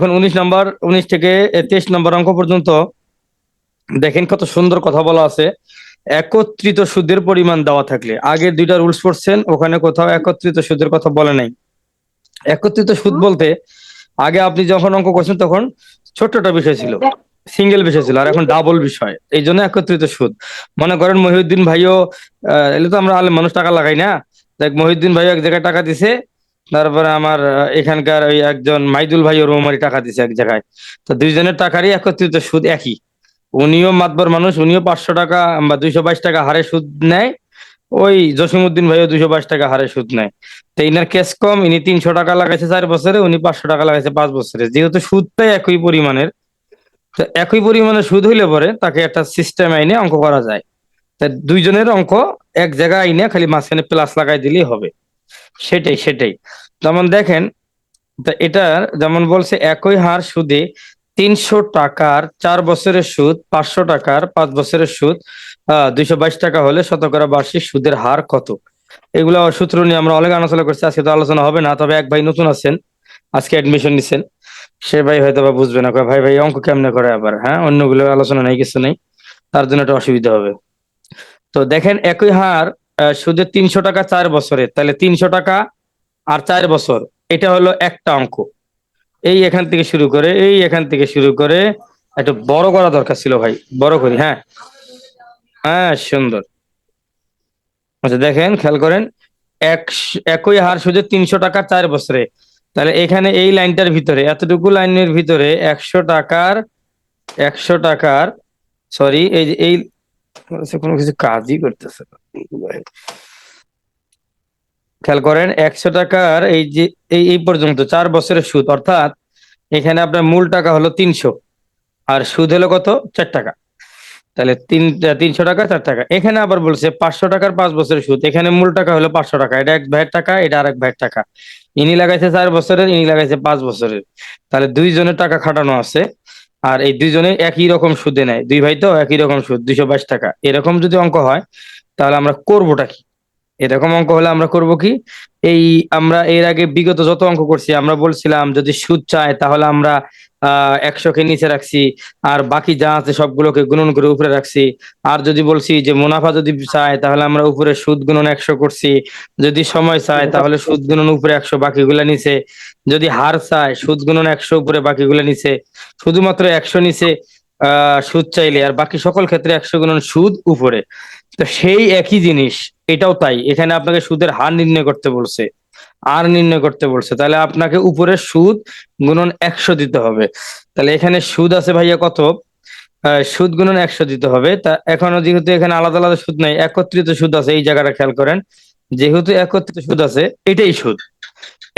এখন উনিশ নম্বর, উনিশ থেকে তেইশ নম্বর অঙ্ক পর্যন্ত দেখেন কত সুন্দর কথা বলা আছে। একত্রিত সুদের পরিমাণ দেওয়া থাকলে আগের দুইটা রুলস পড়ছেন, ওখানে কোথাও একত্রিত সুদের কথা বলে নাই। একত্রিত সুদ বলতে, আগে আপনি যখন অঙ্ক করছেন তখন ছোট্টটা বিষয় ছিল সিঙ্গেল বিষয় ছিল, আর এখন ডাবল বিষয়, এই জন্য একত্রিত সুদ। মনে করেন মহিউদ্দিন ভাইও এলে তো আমরা মানুষ টাকা লাগাই না। দেখ, মহিউদ্দিন ভাইও এক জায়গায় টাকা দিছে তারপরে আমার এখানকার ওই একজন মাইদুল ভাই ওর মারি টাকা দিছে এক জায়গায়। তো দুইজনের টাকারই একত্রিত সুদ একই। উনিও মাতবর মানুষ, উনিও পাঁচশো টাকা বা দুইশো বাইশ টাকা হারে সুদ নেয়। ওই জসিমউদ্দিন ভাইও দুইশো বাইশ টাকা হারে সুদ নেয়। তো ইনার কেস কম, ইনি তিনশো টাকা লাগাইছে চার বছরে, উনি পাঁচশো টাকা লাগাইছে পাঁচ বছরে। যেহেতু সুদটাই একই পরিমাণের, তো একই পরিমাণের সুদ হইলে পরে তাকে একটা সিস্টেম আইনে অঙ্ক করা যায়। তা দুইজনের অঙ্ক এক জায়গায় আইনে খালি মাঝখানে প্লাস লাগাই দিলেই হবে। সেটাই সেটাই। যেমন দেখেন, তা এটার যেমন বলছে, একই হার সুদে তিনশো টাকার চার বছরের সুদ, পাঁচশো টাকার পাঁচ বছরের সুদ দুইশো বাইশ টাকা হলে শতকরা বার্ষিক সুদের হার কত? এগুলো সূত্র নিয়ে আমরা অনেক আলোচনা করছি, আজকে তো আলোচনা হবে না, তবে এক ভাই নতুন আছেন, আজকে অ্যাডমিশন নিছেন। সে ভাই হয়তো বা বুঝবে না ভাই ভাই অঙ্ক কেমনে করে আবার হ্যাঁ? অন্যগুলো আলোচনা নেই, কিছু নেই, তার জন্য একটা অসুবিধা হবে। তো দেখেন, একই হার সুদের তিনশো টাকা চার বছরে তাহলে তিনশো টাকা আর চার বছর, এটা হলো একটা অঙ্ক। এই এখান থেকে শুরু করে, এই এখান থেকে শুরু করে, একটু বড় করা দরকার ছিল ভাই, বড় করি হ্যাঁ। হ্যাঁ সুন্দর। আচ্ছা দেখেন, খেয়াল করেন, এক, একই হার সুদের তিনশো টাকা চার বছরে। তাহলে এখানে এই লাইনটার ভিতরে, এতটুকু লাইনের ভিতরে একশো টাকার একশো টাকার, সরি, এই এই, কোনো কিছু কাজই করতেছে না। খেয়াল করেন, একশো টাকার এই যে, এই পর্যন্ত চার বছরের সুদ, অর্থাৎ এখানে আপনার মূল টাকা হলো তিনশো, আর সুদ হলো কত? চার টাকা। তাহলে তিন তিনশো টাকা, চার টাকা। এখানে আবার বলছে পাঁচশো টাকার পাঁচ বছরের সুদ, এখানে মূল টাকা হলো পাঁচশো টাকা। এটা এক ভাইয়ের টাকা, এটা আর এক ভাইয়ের টাকা। ইনি লাগাইছে চার বছরের, ইনি লাগাইছে পাঁচ বছরের। তাহলে দুইজনের টাকা খাটানো আছে, আর এই দুইজনে একই রকম সুদে নেয়। দুই ভাই তো একই রকম সুদ, দুইশো বাইশ টাকা। এরকম যদি অঙ্ক হয় তাহলে আমরা করবোটা কি? এরকম অঙ্ক হলে আমরা করব কি? এই আমরা এর আগে বিগত যত অঙ্ক করছি, আমরা বলছিলাম যদি সুদ চায় তাহলে আমরা, আহ একশোকে নিচে রাখছি, আর বাকি যা আছে সবগুলোকে গুণন করে উপরে রাখছি। আর যদি বলছি যে মুনাফা যদি চায় তাহলে আমরা উপরে সুদ গুণন একশো করছি। যদি সময় চায় তাহলে সুদ গুণন উপরে একশো, বাকিগুলা নিচে। যদি হার চায় সুদ গুণন একশো, উপরে বাকিগুলা নিচে। শুধুমাত্র একশো নিচে, আহ, সুদ চাইলে, আর বাকি সকল ক্ষেত্রে একশো গুণন সুদ উপরে। তো সেই একই জিনিস, এটাও তাই। এখানে আপনাকে সুদের হার নির্ণয় করতে বলছে, আর নির্ণয় করতে বলছে। তাহলে আপনাকে উপরে সুদ গুণন একশো দিতে হবে। তাহলে এখানে সুদ আছে ভাইয়া কত? সুদ গুণন একশো দিতে হবে। তা এখনও যেহেতু এখানে আলাদা আলাদা সুদ নাই, একত্রিত সুদ আছে, এই জায়গাটা খেয়াল করেন। যেহেতু একত্রিত সুদ আছে, এটাই সুদ।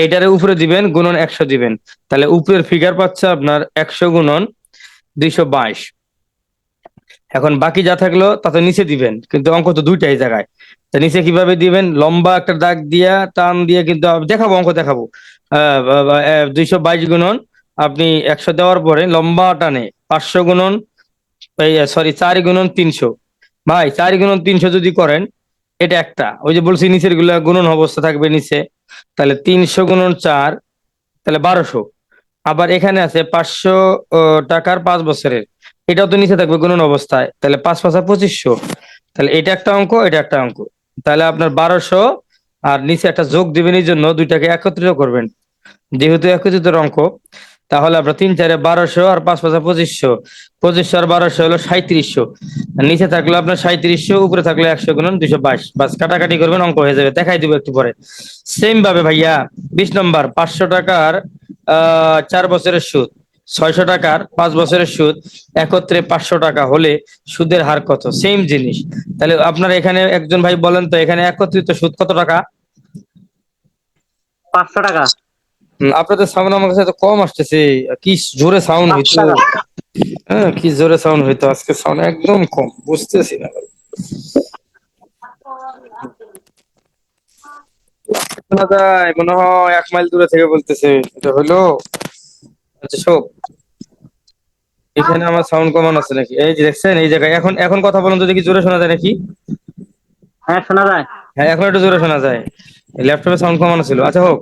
এটারে উপরে দিবেন, গুণন একশো দিবেন। তাহলে উপরের ফিগার পাচ্ছে আপনার একশো গুণন দুইশো বাইশ। এখন বাকি যা থাকল তা তো নিচে দিবেন, কিন্তু অঙ্ক তো দুইটাই জায়গায়। তা নিচে কীভাবে দিবেন? লম্বা একটা দাগ দিয়া, টান দিয়ে কিন্তু দেখাবো, অঙ্ক দেখাবো। আহ দুইশো বাইশ গুণন, আপনি একশো দেওয়ার পরে লম্বা টানে পাঁচশো গুণন সরি, চার গুণন তিনশো। ভাই, চার গুণন তিনশো যদি করেন, এটা একটা। ওই যে বলছি, নিচেরগুলা গুণন অবস্থা থাকবে নিচে। তাহলে তিনশো গুণন চার, তাহলে বারোশো। আবার এখানে আছে পাঁচশো টাকার পাঁচ বছরের। এটাও তো নিচে থাকবে গুণন অবস্থায়। তাহলে পাঁচ পাঁচা পঁচিশশো। তাহলে এটা একটা অঙ্ক, এটা একটা অঙ্ক। তাহলে আপনার বারোশো আর নিচে একটা যোগ দিবেন, এই জন্য দুইটাকে একত্রিত করবেন। যেহেতু একত্রিত অঙ্ক, তাহলে আপনার তিন চারে বারোশো আর পাঁচ পাঁচা পঁচিশশো। পঁচিশশো আর বারোশো হলো সাঁত্রিশশো নিচে থাকল আপনার সাঁত্রিশশো উপরে থাকল একশো গুণন দুইশো বাইশ। বাস, কাটাকাটি করবেন, অঙ্ক হয়ে যাবে। দেখাই দিব একটু পরে। সেম ভাবে ভাইয়া, বিশ নম্বর, পাঁচশো টাকার, আহ, চার বছরের সুদ। ছয়শো টাকার পাঁচ বছরের সুদ একত্রে পাঁচশো টাকা হলে সুদের হার কত? সেম জিনিস। তাহলে আপনার এখানে একজন ভাই বলেন তো এখানে একত্রিত সুদ কত টাকা? পাঁচশো টাকা। আপনাদের সাউন্ড আমার কাছে তো কম আসতেছে। কি জোরে সাউন্ড হইতো? হ্যাঁ কি জোরে সাউন্ড হইতো? আজকে সাউন্ড একদম কম বুঝতেছি না। মনে হয় এক মাইল দূরে থেকে বলতেছে। এটা হলো আচ্ছা শোক এখানে আমার সাউন্ড কমান আছে নাকি? এই যে দেখছেন এই জায়গায়। এখন এখন কথা বলুন তো দেখি জোরে শোনা যায় নাকি? হ্যাঁ শোনা যায়। হ্যাঁ এখন একটু জোরে শোনা যায়। ল্যাপটপে সাউন্ড কমানো ছিল। আচ্ছা হোক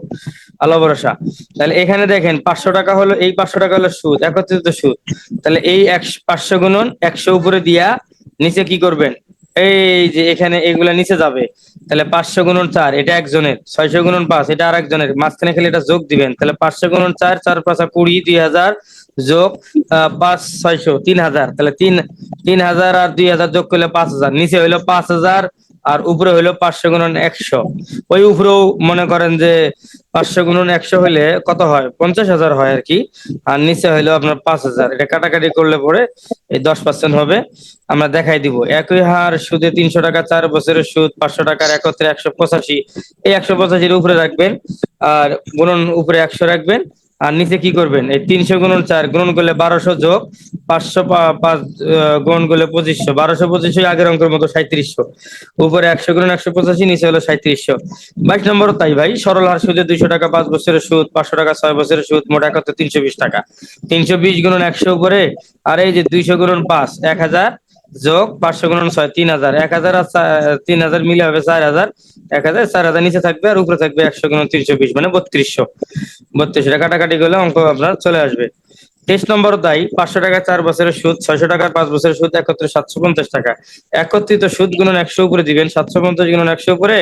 আল্লাহ ভরসা। তাহলে এখানে দেখেন পাঁচশো টাকা হলো এই পাঁচশো টাকা হলো সুদ একত্রিত সুদ। তাহলে এই একশো পাঁচশো গুণন একশো উপরে দিয়া নিচে কি করবেন? এই যে এখানে এগুলা নিচে যাবে, তাহলে পাঁচশো গুণন চার, এটা একজনের, ছয়শো গুণন পাঁচ, এটা আর একজনের মাঝখানে খেলে এটা যোগ দিবেন, তাহলে পাঁচশো গুণন চার চার পাঁচ কুড়ি, দুই হাজার যোগ পাঁচ, ছয়শো, তিন হাজার, তাহলে তিন তিন হাজার আর দুই হাজার যোগ করলে পাঁচ হাজার, নিচে হইল পাঁচ হাজার আর উপরে হইল পাঁচশো গুণন একশো। ওই উপরেও মনে করেন যে পাঁচশো গুণন একশো হইলে কত হয়? পঞ্চাশ হাজার হয় আর কি। আর নিচে হইল আপনার পাঁচ হাজার। এটা কাটাকাটি করলে পরে এই দশ পার্সেন্ট হবে। আমরা দেখাই দিব। একই হার সুদে তিনশো টাকা, চার বছরের সুদ পাঁচশো টাকার একত্রে একশো পঁচাশি। এই একশো পঁচাশির উপরে রাখবেন আর গুণন উপরে একশো রাখবেন। আর নিচে কি করবেন? এই তিনশো গুণন চার গুণন করলে বারোশো যোগ, পাঁচশো পাঁচ গুণন করলে পঁচিশশো। বারোশো পঁচিশশো আগের অঙ্কের মতো সাঁত্রিশশো উপরে একশো গুণন একশো পঁচাশি, নিচে হলো সাঁত্রিশশো বাইশ নম্বর তাই ভাই, সরল হার সুদে দুইশো টাকা, পাঁচ বছরের সুদ, পাঁচশো টাকা, ছয় বছরের সুদ, মোট একত্রে তিনশো বিশ টাকা। তিনশো বিশ গুণন একশো উপরে, আর এই যে দুইশো গুণন পাঁচ, এক হাজার যোগ, পাঁচশো গুণন ছয়, তিন হাজার। এক হাজার আর তিন হাজার মিলে হবে চার হাজার। এক হাজার, চার হাজার নিচে থাকবে, আর উপরে থাকবে একশো গুণন তিনশো বিশ মানে বত্রিশশো। বত্রিশশো টাকা কাটাকাটি করলে অঙ্ক আপনার চলে আসবে। তেইশ নম্বর তাই পাঁচশো টাকা চার বছরের সুদ, ছয়শো টাকার পাঁচ বছরের সুদ একত্রে সাতশো পঞ্চাশ টাকা। একত্রিত সুদ গুণন একশো উপরে দিবেন, সাতশো পঞ্চাশ গুণন একশো উপরে,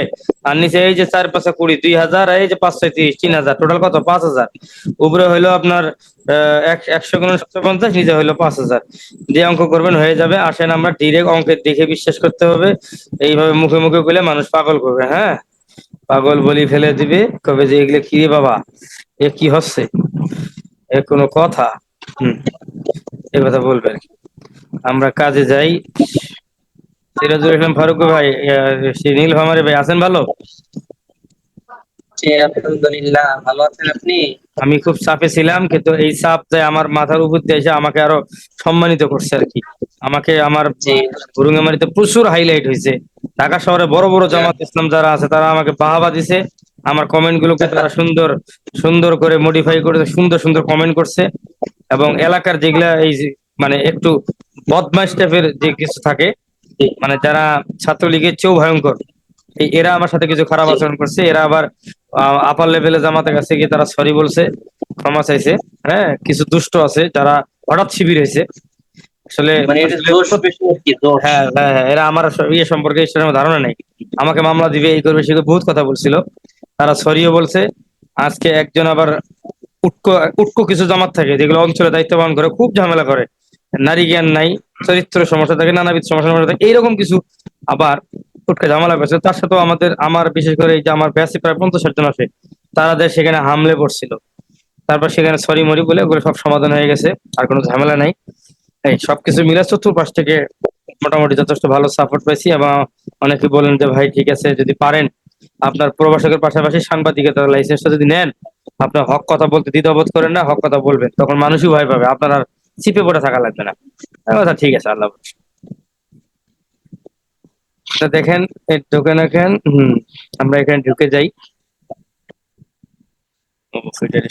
আর নিচে এই যে চার পাঁচশো কুড়ি, দুই হাজার এই যে পাঁচশো তিরিশ, তিন হাজার, টোটাল কত? পাঁচ হাজার। উপরে হইল আপনার একশো গুণন সাতশো পঞ্চাশ, নিচে হইল পাঁচ হাজার। যে অঙ্ক করবেন হয়ে যাবে, আসেন আমরা ডিরেক্ট অঙ্কের দেখে বিশ্বাস করতে হবে। এইভাবে মুখে মুখে বলে মানুষ পাগল করবে হ্যাঁ? পাগল বলি ফেলে দিবে? কবে যে এগুলো কি রে বাবা? এ কি হচ্ছে? এ কোনো কথা? হম। এ কথা বলবেন আমরা কাজে যাই। সিরাজুল ইসলাম ফারুক ভাই নীল ভামারে ভাই, আছেন ভালো? আলহামদুলিল্লাহ। ভালো আছেন আপনি? আমি খুব চাপে ছিলাম কিন্তু এই চাপ যে আমার মাথার উপর দিয়ে এসে আমাকে আরও সম্মানিত করছে আর কি। আমাকে আমার বুরুঙ্গামারিতে প্রচুর হাইলাইট হয়েছে। ঢাকা শহরে বড় বড় জামাত ইসলাম যারা আছে তারা আমাকে বাহাবা দিছে। আমার কমেন্ট গুলোকে তারা সুন্দর সুন্দর করে মডিফাই করে সুন্দর সুন্দর কমেন্ট করছে। এবং এলাকার যেগুলা এই মানে একটু বদমাইশ টাইপের যে কিছু থাকে মানে যারা ছাত্রলীগের চেয়েও ভয়ঙ্কর। এরা আমার সাথে কিছু খারাপ আচরণ করছে এরা আবার আপার লেভেলে জামাতের কাছে গিয়ে তারা সরি বলছে ক্ষমা চাইছে হ্যাঁ কিছু দুষ্ট আছে যারা হঠাৎ শিবির হয়েছে। আসলে মানে হ্যাঁ হ্যাঁ হ্যাঁ, এরা আমার ইয়ে সম্পর্কে ধারণা নেই। আমাকে মামলা দিবে এই করবে সে বহুত কথা বলছিল। তারা সরিও বলছে আজকে একজন আবার উটকো উটকো কিছু জামাত থাকে যেগুলো অঞ্চলে দায়িত্ব পালন করে খুব ঝামেলা করে। নারী জ্ঞান নাই চরিত্র সমস্যা থাকে নানাবিধ সমস্যা থাকে এইরকম কিছু আবার উটকে ঝামেলা করছে। তার সাথেও আমাদের, আমার বিশেষ করে এই যে আমার ব্যাসে প্রায় পঞ্চাশ জন আছে তারাদের সেখানে হামলে পড়ছিল। তারপর সেখানে সরি মরি বলে ওগুলো সব সমাধান হয়ে গেছে, আর কোনো ঝামেলা নাই। এই সবকিছু মিলে চতুর্পাশ থেকে মোটামুটি যথেষ্ট ভালো সাপোর্ট পেয়েছি এবং অনেকে বলেন যে, ভাই, ঠিক আছে, যদি পারেন, আপনার প্রবাসকের পাশাপাশি সাংবাদিকতার লাইসেন্সটা যদি নেন, আপনার হক কথা বলতে দ্বিধাবোধ করেন না, হক কথা বলবেন, তখন মানুষই ভয় পাবে। আপনার আর চিপে পড়ে থাকা লাগবে না। কথা ঠিক আছে, আল্লাহ দেখেন ঢুকে দেখেন হম আমরা এখানে ঢুকে যাই।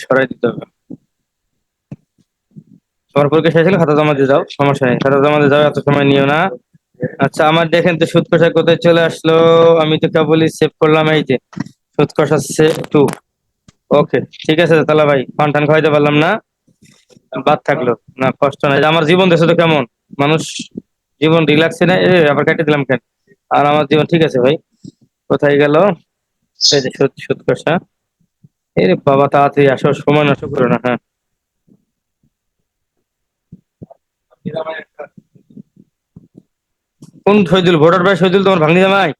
সরাই দিতে হবে। তোমার পরীক্ষা শেষ হলে খাতা জমা দিয়ে যাও সমস্যা নেই। খাতা জমা দিয়ে যাও এত সময় নিও না। আচ্ছা আমার দেখেন তো সুদ কষা কোথায় চলে আসলো? আমি তো কেবলই সেভ করলাম এই যে সুদ কষা সেভ টু ওকে ঠিক আছে তাহলে ভাই পান টান খাইতে পারলাম না। বাদ থাকল না কষ্ট নাই। আমার জীবন দেশে তো কেমন? মানুষ জীবন রিল্যাক্সে না এ আবার কেটে দিলাম কেন? আর আমার জীবন ঠিক আছে ভাই। কোথায় গেল? সুদ কষা বাবা, তাড়াতাড়ি আসো, সময় নষ্ট করো না হ্যাঁ। কোন শহীদুল ভোটার ভাই শহীদুল তোমার ভাগ্নি জামাই?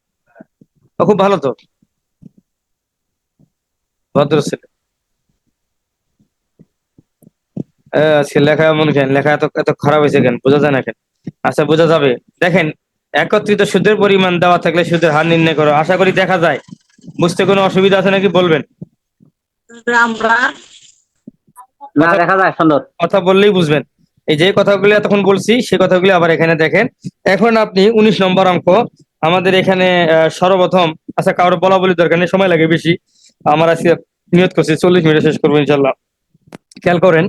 খুব ভালো তো। ভদ্র ছেলে। আজকে লেখা এমন কেন লেখা এত এত খারাপ হয়েছে কেন? বোঝা যায় না কেন? আচ্ছা বোঝা যাবে। দেখেন একত্রিত সুদের পরিমাণ দেওয়া থাকলে সুদের হার নির্ণয় করো। আশা করি দেখা যায়। বুঝতে কোনো অসুবিধা আছে নাকি বলবেন? আমরা না দেখা যায় সুন্দর। কথা বললেই বুঝবেন। এই যে কথাগুলো এতক্ষণ বলছি সেই কথাগুলো আবার এখানে দেখেন। এখন আপনি উনিশ নম্বর অঙ্ক। আমাদের এখানে আহ, সর্বপ্রথম আচ্ছা কারোর বলা বলি দরকার নেই সময় লাগে বেশি। আমার আজকে নিয়ত করছি চল্লিশ মিনিট শেষ করব ইনশাল্লাহ খেয়াল করেন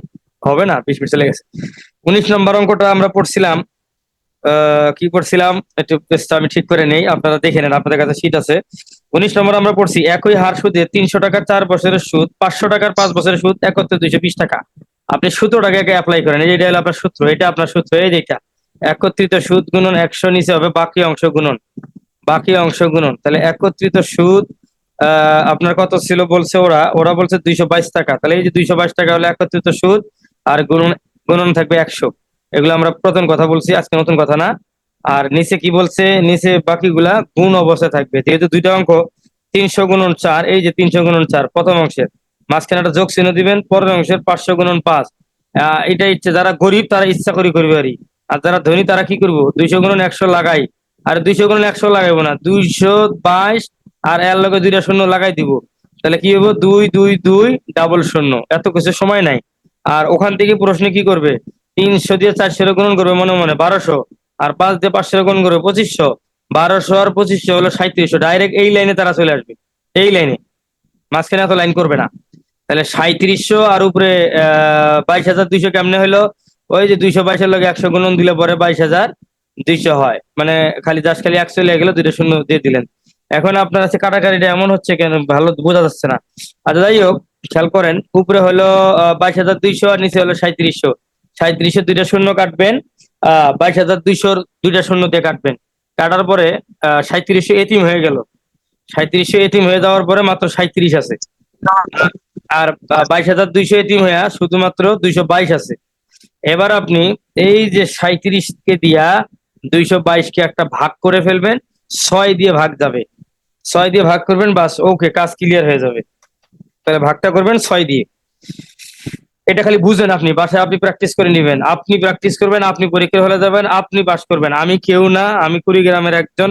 হবে না? বিশ মিনিট চলে গেছে। উনিশ নম্বর অঙ্কটা আমরা পড়ছিলাম কি করছিলাম একটু আমি ঠিক করে নেই। আপনারা দেখে নেন, আপনাদের কাছে শীট আছে। উনিশ নম্বর আমরা পড়ছি, একই হার সুদে তিনশো টাকার চার বছরের সুদ, পাঁচশো টাকার পাঁচ বছরের সুদ, একত্রে দুইশো বিশ টাকা। আপনি সূত্রটাকে আগে অ্যাপ্লাই করেন এটা হলো আপনার সূত্র, এটা আপনার সূত্র, এই যেটা একত্রিত সুদ গুণন একশো নিচে হবে, বাকি অংশ গুণন। বাকি অংশ গুণন। তাহলে একত্রিত সুদ আপনার কত ছিল বলছে ওরা? ওরা বলছে দুইশো বাইশ টাকা। তাহলে এই যে দুইশো বাইশ টাকা হলো একত্রিত সুদ, আর গুণন গুণন থাকবে একশো। এগুলো আমরা প্রথম কথা বলছি, আজকে নতুন কথা না। আর নিচে কি বলছে? নিচে বাকিগুলা গুণ অবস্থায় থাকবে। যেহেতু দুইটা অঙ্ক, তিনশো গুণন চার, এই যে তিনশো গুণন চার, প্রথম অংশের। মাঝখানে একটা যোগ চিহ্ন দিবেন, পরের অংশের পাঁচশো গুণন পাঁচ। এটা ইচ্ছে যারা গরিব, তারা ইচ্ছা করি করবে আর আর যারা ধনী, তারা কি করব? দুইশো গুণন একশো লাগাই। আর দুইশো গুণন একশো লাগাইবো না। দুইশো বাইশ আর এর লগে দুইটা শূন্য লাগাই দিব। তাহলে কি হব দুই দুই দুই, ডাবল শূন্য। এত কিছু সময় নাই। আর ওখান থেকে প্রশ্ন কি করবে? তিনশো দিয়ে চারশো গুণন করবে মনে মনে, বারোশো। আর পাঁচ দিয়ে পাঁচশো গুণন করবে পঁচিশশো। বারোশো আর পঁচিশশো হলো সাঁত্রিশশো ডাইরেক্ট এই লাইনে তারা চলে আসবে। এই লাইনে মাঝখানে এত লাইন করবে না। তাহলে সাঁত্রিশশো আর উপরে বাইশ হাজার দুইশো কেমনে হলো? ওই যে দুইশো বাইশের লোক একশো গুণন দিলে পরে বাইশ হাজার দুইশো হয়। মানে খালি জাস্ট খালি একশো লেগে গেলো, দুইটা শূন্য দিয়ে দিলেন। এখন আপনার কাছে কাটাকাটিটা এমন হচ্ছে কেন? ভালো বোঝা যাচ্ছে না। আচ্ছা যাই হোক, খেয়াল করেন, উপরে হলো বাইশ হাজার দুইশো আর নিচে হলো সাঁত্রিশশো সাঁত্রিশশো দুইটা শূন্য কাটবেন, আহ, বাইশ হাজার দুইশোর দুইটা শূন্য দিয়ে কাটবেন। কাটার পরে, আহ সাঁত্রিশশো এতিম হয়ে গেল। সাঁত্রিশশো এতিম হয়ে যাওয়ার পরে মাত্র সাঁত্রিশ আছে। আর বাইশ হাজার দুইশো এতিম হয়ে শুধুমাত্র দুইশো বাইশ আছে। এবার আপনি এই যে সাঁত্রিশ কে দিয়া দুইশো বাইশ কে একটা ভাগ করে ফেলবেন, ছয় দিয়ে ভাগ যাবে। ছয় দিয়ে ভাগ করবেন, বাস, ওকে, কাজ ক্লিয়ার হয়ে যাবে। তাহলে ভাগটা করবেন ছয় দিয়ে। এটা খালি বুঝেন আপনি, বাসায় আপনি প্র্যাকটিস করে নেবেন। আপনি প্র্যাকটিস করবেন, আপনি পরীক্ষা হলে যাবেন, আপনি পাস করবেন। আমি কেউ না, আমি কুড়িগ্রামের একজন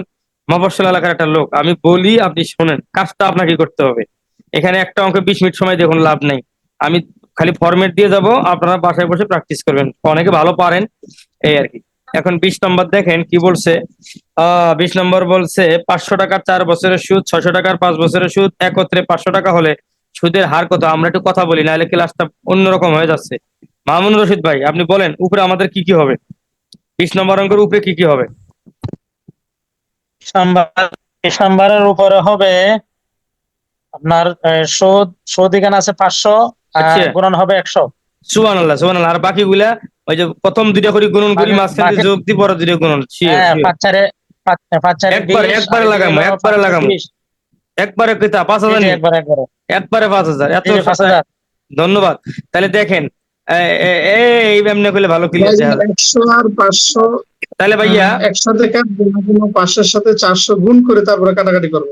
মফস্বল এলাকার একটা লোক। আমি বলি, আপনি শোনেন, কাজটা আপনাকে করতে হবে। এখানে একটা অঙ্কে বিশ মিনিট সময় দেখুন, লাভ নেই। আমি খালি ফরম্যাট দিয়ে যাব, আপনারা বাসায় বসে প্র্যাকটিস করবেন। অনেকে ভালো পারেন, এই আর কি। এখন বিশ নম্বর দেখেন, কি বলছে? আহ বিশ নম্বর বলছে, পাঁচশো টাকার চার বছরের সুদ, ছয়শো টাকার পাঁচ বছরের সুদ, একত্রে পাঁচশো টাকা হলে সুদের হার কত? আমরা একটু কথা বলি নাহলে ক্লাসটা অন্যরকম হয়ে যাচ্ছে। মামুন রশিদ ভাই আপনি বলেন উপরে আমাদের কি কি হবে? বিশ নম্বর অঙ্কের উপরে কি কি হবে? সাম্বার সাম্বারের উপরে হবে আপনার সুদ সুদ এখানে আছে পাঁচশো আচ্ছা। গুণন হবে একশো। সুবান আল্লাহ সুবান আর বাকিগুলা ওই যে প্রথম দুইটা করে গুণন করি মাঝখানে যোগ দিয়ে পরে দুইটা গুণন। হ্যাঁ একবারে- একবারে লাগামো, একবারে লাগামো। একবারে কিতা পাঁচ হাজার? একবারে একবারে। একবারে পাঁচ হাজার এত পাঁচ হাজার। ধন্যবাদ। তাহলে দেখেন এই এমনি করলে ভালো ক্লিয়ার একশো আর পাঁচশো। তাহলে ভাইয়া একশো থেকে পাঁচশোর সাথে চারশো গুণ করে তারপরে কাটাকাটি করব।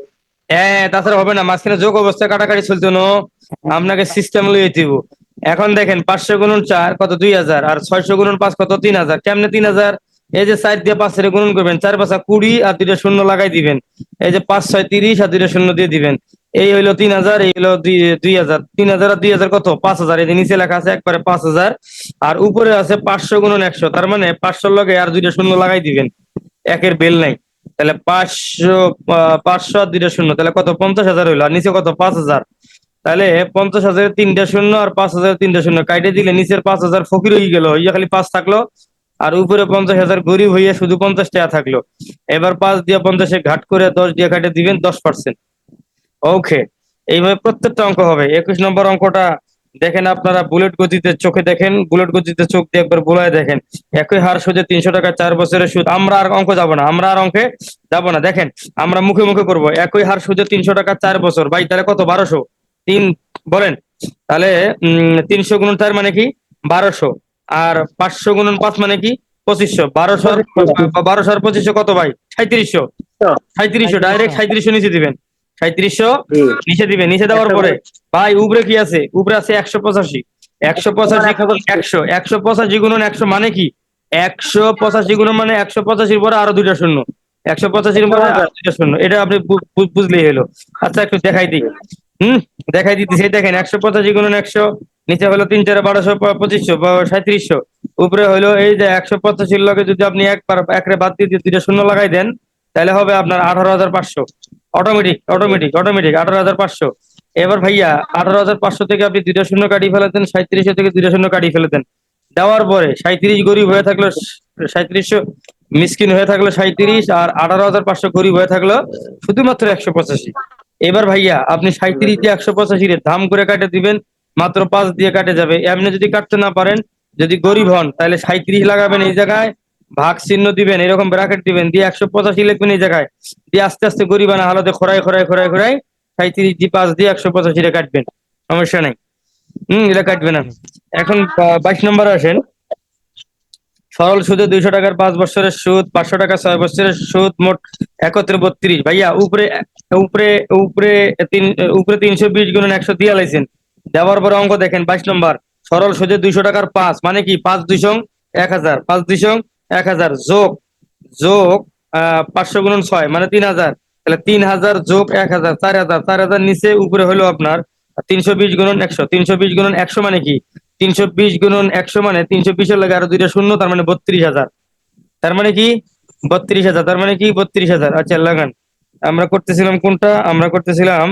হ্যাঁ তাছাড়া হবে না মাঝখানে যোগ অবস্থায় কাটাকাটি চলতো না। আপনাকে সিস্টেম লইয়ে দিব। এখন দেখেন পাঁচশো গুণন চার কত দুই হাজার আর ছয়শো গুণন পাঁচ কত তিন হাজার। কেমনে তিন হাজার? এই যে চার দিয়ে পাঁচের গুণন করবেন, চার পাঁচা কুড়ি আর দুইটা শূন্য লাগাই দিবেন। এই যে পাঁচ, ছয়, তিরিশ আর দুইটা শূন্য দিয়ে দিবেন। এই হইল তিন হাজার, এই হইল দুই হাজার। তিন হাজার আর দুই হাজার কত? পাঁচ হাজার। এই যে নিচে লেখা আছে একবারে পাঁচ হাজার। আর উপরে আছে পাঁচশো গুণন একশো। তার মানে পাঁচশোর লগে আর দুইটা শূন্য লাগাই দিবেন। একের বেল নাই। তাহলে পাঁচশো পাঁচশো আর দুইটা শূন্য। তাহলে কত? পঞ্চাশ হাজার হইল। আর নিচে কত? পাঁচ হাজার। তাহলে পঞ্চাশ হাজারের তিনটা শূন্য আর পাঁচ হাজারের তিনটা শূন্য। কাইটে দিলে নিচের পাঁচ হাজার ফকির হয়ে গেল। ইয়া খালি পাঁচ থাকল। আর উপরে পঞ্চাশ হাজার গরিব হইয়া শুধু পঞ্চাশ টাকা থাকল। এবার পাঁচ দিয়ে পঞ্চাশে ঘাট করে দশ দিয়ে কাটে দিবেন দশ পার্সেন্ট ওকে এইভাবে প্রত্যেকটা অঙ্ক হবে। একুশ নম্বর অঙ্কটা দেখেন আপনারা বুলেট গতিতে চোখে দেখেন বুলেট গতিতে চোখ দিয়ে একবার বোলায় দেখেন। একই হার সুদে তিনশো টাকা, চার বছরের সুদ। আমরা আর অঙ্ক যাব না, আমরা আর অঙ্কে যাব না। দেখেন, আমরা মুখে মুখে করব। একই হার সুদে তিনশো টাকা, চার বছর। ভাই, তাহলে কত? বারোশো। তিন, বলেন। তাহলে তিনশো গুণ চার মানে কি? বারোশো। আর পাঁচশো গুণন পাঁচ মানে কি? পঁচিশশো। বারোশো বারোশো আর পঁচিশশো কত ভাই? সাঁত্রিশশো সাঁত্রিশশো ডাইরেক্ট সাঁত্রিশশো নিচে দিবেন। সাঁত্রিশশো নিচে দিবেন। নিচে দেওয়ার পরে ভাই উপরে কি আছে? উপরে আছে একশো পঁচাশি। একশো পঁচাশি একশো একশো। পঁচাশি গুণন একশো মানে কি? একশো পঁচাশি গুণন মানে একশো পঁচাশির পরে আরও দুইটা শূন্য। একশো পঁচাশির পরে আরও দুইটা শূন্য। এটা আপনি বুঝলেই হলো। আচ্ছা একটু দেখাই দিই। হুম? দেখাই দিতেছি। দেখেন একশো পঁচাশি গুণন একশো নিচে হলো তিন চারে বারোশো পঁচিশশো সাঁত্রিশশো উপরে হলো এই যে একশো পঁচাশির লগে যদি আপনি একবার একরে বাদ দিয়ে দুইটা শূন্য লাগাই দেন, তাহলে হবে আপনার আঠারো হাজার পাঁচশো। অটোমেটিক অটোমেটিক অটোমেটিক আঠারো হাজার পাঁচশো। এবার ভাইয়া, আঠারো হাজার পাঁচশো থেকে আপনি দুইটা শূন্য কাটিয়ে ফেলেছেন সাঁত্রিশশো থেকে দুইটা শূন্য কাটিয়ে ফেলেছেন দেওয়ার পরে সাঁত্রিশ গরিব হয়ে থাকল সাঁত্রিশশো মিসকিন হয়ে থাকল সাঁত্রিশ আর আঠারো হাজার পাঁচশো গরিব হয়ে থাকল শুধুমাত্র একশো পঁচাশি। এবার ভাইয়া, আপনি সাঁত্রিশ দিয়ে একশো পঁচাশি ধাম করে কাটে দিবেন মাত্র পাঁচ দিয়ে কাটে যাবে। এমনি যদি কাটতে না পারেন, যদি গরিব হন, তাহলে সাঁত্রিশ লাগাবেন এই জায়গায়, ভাগ চিহ্ন দিবেন, এরকম ব্রাকেট দিবেন, দিয়ে একশো পঁচাশি লিখবেন এই জায়গায়, দিয়ে আস্তে আস্তে গরিবানা হালতে খোরাই খোরাই খোরাই খোরাই সাঁত্রিশ দিয়ে পাঁচ দিয়ে একশো পঁচাশি কাটবেন, সমস্যা নাই। হম, এটা কাটবেন না। এখন বাইশ নম্বর আসেন। সরল সুদে দুইশো টাকার পাঁচ বছরের সুদ, পাঁচশো টাকা ছয় বছরের সুদ, মোট একত্রে বত্রিশ। ভাইয়া, উপরে উপরে উপরে তিন, উপরে তিনশো বিশ গুণন একশো দিয়ে লাইছেন দেওয়ার পরে অঙ্ক দেখেন, বাইশ নম্বর, সরল সুদে দুইশো টাকার পাঁচ মানে কি? পাঁচ দুইশো এক হাজার, পাঁচ দুইশো এক হাজার যোগ যোগ পাঁচশো গুণন ছয় মানে তিন হাজার। তাহলে তিন হাজার যোগ এক হাজার, চার হাজার চার হাজার নিচে উপরে হলো আপনার তিনশো বিশ গুণন একশো, তিনশো বিশ গুণন একশো মানে কি? তিনশো বিশ গুণন একশো মানে তিনশো বিশের লাগে আরও দুইটা শূন্য, তার মানে বত্রিশ হাজার। তার মানে কি? বত্রিশ হাজার, তার মানে কি? বত্রিশ হাজার। আচ্ছা লাগান। আমরা করতেছিলাম কোনটা? আমরা করতেছিলাম,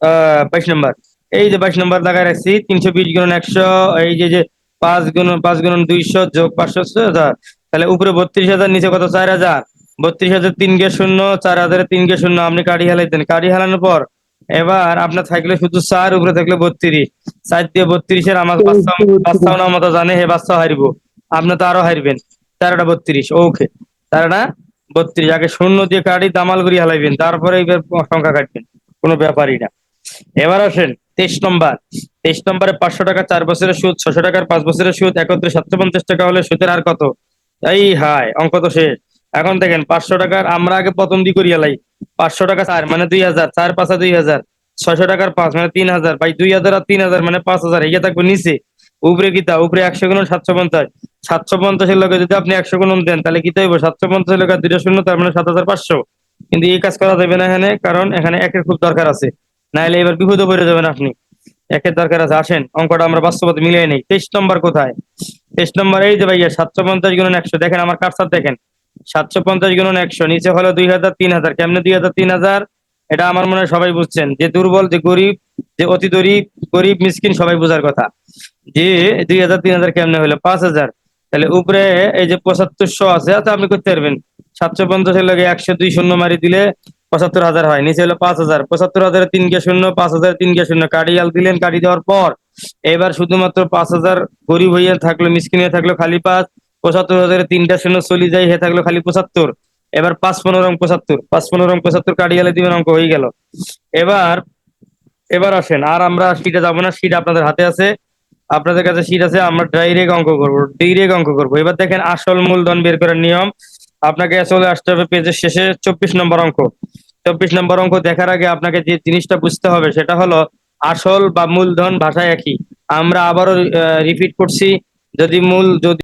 আহ, বাইশ নম্বর। এই যে বাইশ নম্বর লাগাই রাখছি তিনশো বিশ গুণন একশো এই যে যে পাঁচ গুণন পাঁচ গুণন দুইশো যোগ পাঁচশো হাজার। তাহলে উপরে বত্রিশ হাজার নিচে কত? চার হাজার। বত্রিশ হাজার তিন গে শূন্য চার হাজারে তিন গে শূন্য আপনি কাড়ি হালাইতেন। কাড়ি হালানোর পর এবার আপনার থাকলে শুধু চার উপরে থাকলে বত্রিশ। চার দিয়ে বত্রিশের আমার বাচ্চা বাচ্চাও না মতো জানে হে বাচ্চা হারবো। আপনি তো আরও হারবেন। তেরোটা বত্রিশ ওকে। তেরোটা বত্রিশ। আগে শূন্য দিয়ে কাটি দামাল করি হালাইবেন। তারপরে এবার সংখ্যা কাটবেন। কোনো ব্যাপারই না। এবার আসেন। তেইশ নম্বর। তেইশ নম্বরে পাঁচশো টাকা, চার বছরের সুদ, ছশো টাকার পাঁচ বছরের সুদ, একত্রে সাতশো পঞ্চাশ টাকা হলে সুদের আর কত? এই হাই অঙ্ক তো শেষ। এখন দেখেন, পাঁচশো টাকার আমরা আগে প্রথম দি করিয়া লাই পাঁচশো টাকা চার মানে দুই হাজার। চার পাঁচা দুই হাজার। ছয়শো টাকার পাঁচ মানে তিন হাজার। ভাই, দুই হাজার আর তিন হাজার মানে পাঁচ হাজার। এগিয়ে থাকবে নিচে। উপরে কিতা? উপরে একশো গুণ সাতশো পঞ্চাশ। সাতশো পঞ্চাশের লোকে যদি আপনি একশো গুণ দেন, তাহলে কি হইব? সাতশো পঞ্চাশের লোকের দুইটা শূন্য, তার মানে সাত হাজার পাঁচশো। কিন্তু এই কাজ করা যাবে না এখানে, কারণ এখানে একের খুব দরকার আছে। নাহলে এবার বিপদে পড়ে যাবেন আপনি। একের দরকার আছে, আসেন। অঙ্কটা আমরা বাস্তবতা মিলিয়ে নেই। তেইশ নম্বর কোথায়? তেইশ নম্বর, এই যে ভাইয়া, সাতশো পঞ্চাশ গুণ একশো। দেখেন আমার কারসার দেখেন। সাতশো পঞ্চাশ গুণ একশো, নিচে হলো দুই হাজার তিন হাজার। কেমনে দুই হাজার তিন হাজার? এটা আমার মনে হয় সবাই বুঝছেন। যে দুর্বল, যে গরিব, যে অতি গরিব গরিব, মিসকিন, সবাই বোঝার কথা। যে দুই হাজার তিন হাজার কেমনে হলো? পাঁচ হাজার। তাহলে উপরে এই যে পঁচাত্তরশো আছে আপনি করতে পারবেন। সাতশো পঞ্চাশের লাগে একশো দুই শূন্য মারি দিলে পঁচাত্তর হাজার হয়। নিচে হলো পাঁচ হাজার। পঁচাত্তর হাজারে তিন কে শূন্য, পাঁচ হাজার তিন কে শূন্য। কাটিয়াল দিলেন কাটি দেওয়ার পর এবার শুধুমাত্র পাঁচ হাজার গরিব হইয়া থাকল, মিসকিন হয়ে থাকল খালি পাঁচ। পঁচাত্তর হাজারে তিনটা শূন্য চলি যায় হয়ে থাকল খালি পঁচাত্তর। এবার পাঁচ পনেরো পঁচাত্তর। পাঁচ পনেরো পঁচাত্তর কাটিয়ালে দিবেন অঙ্ক, হয়ে গেল। এবার এবার আসেন। আর আমরা সিটে যাব না সিট আপনাদের হাতে আছে। আপনাদের কাছে সিট আছে, আমরা ডাইরেক্ট অঙ্ক করব ডাইরেক্ট অঙ্ক করব। এবার দেখেন আসল মূলধন বের করার নিয়ম। আপনাকে আসলে আসতে হবে পেজের শেষে চব্বিশ নম্বর অঙ্ক। চব্বিশ নম্বর অঙ্ক দেখার আগে আপনাকে যে জিনিসটা বুঝতে হবে সেটা হলো আসল বা মূলধন ভাষায় একই। আমরা আবারও রিপিট করছি, যদি মূল যদি